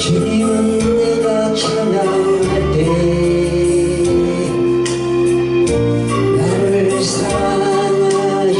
주님은 내가 찬양할 때 나를 사랑하셨고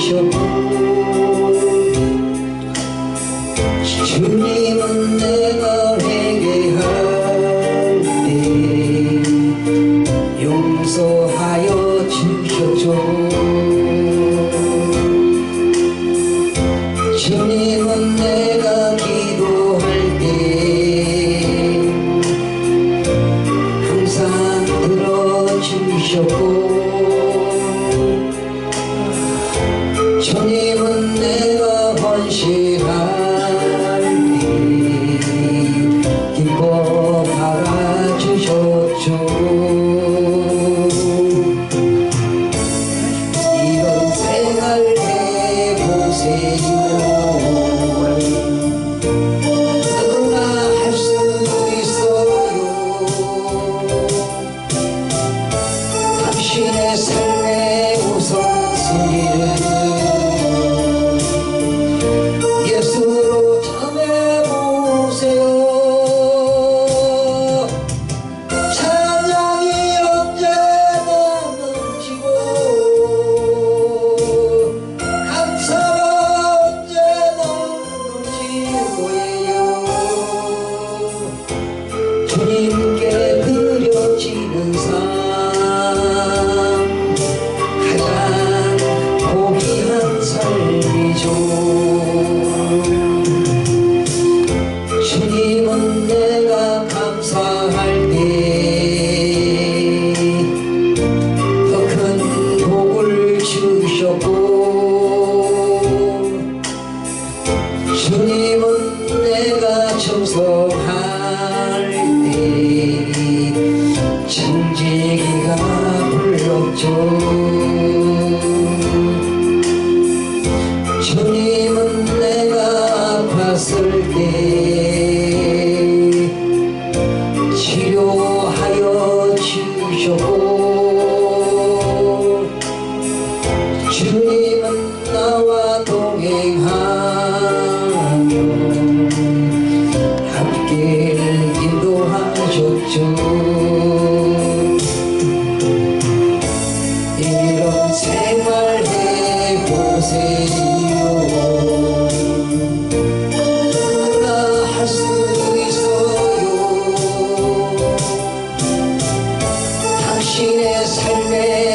주님은 내가 청소할 때 청지기가 불렀죠. 주님은 내가 아팠을 때 치료하여 주셨고 주님은 길 인도하셨죠. 이런 생활해 보세요. 누구나 할 수 있어요. 당신의 삶에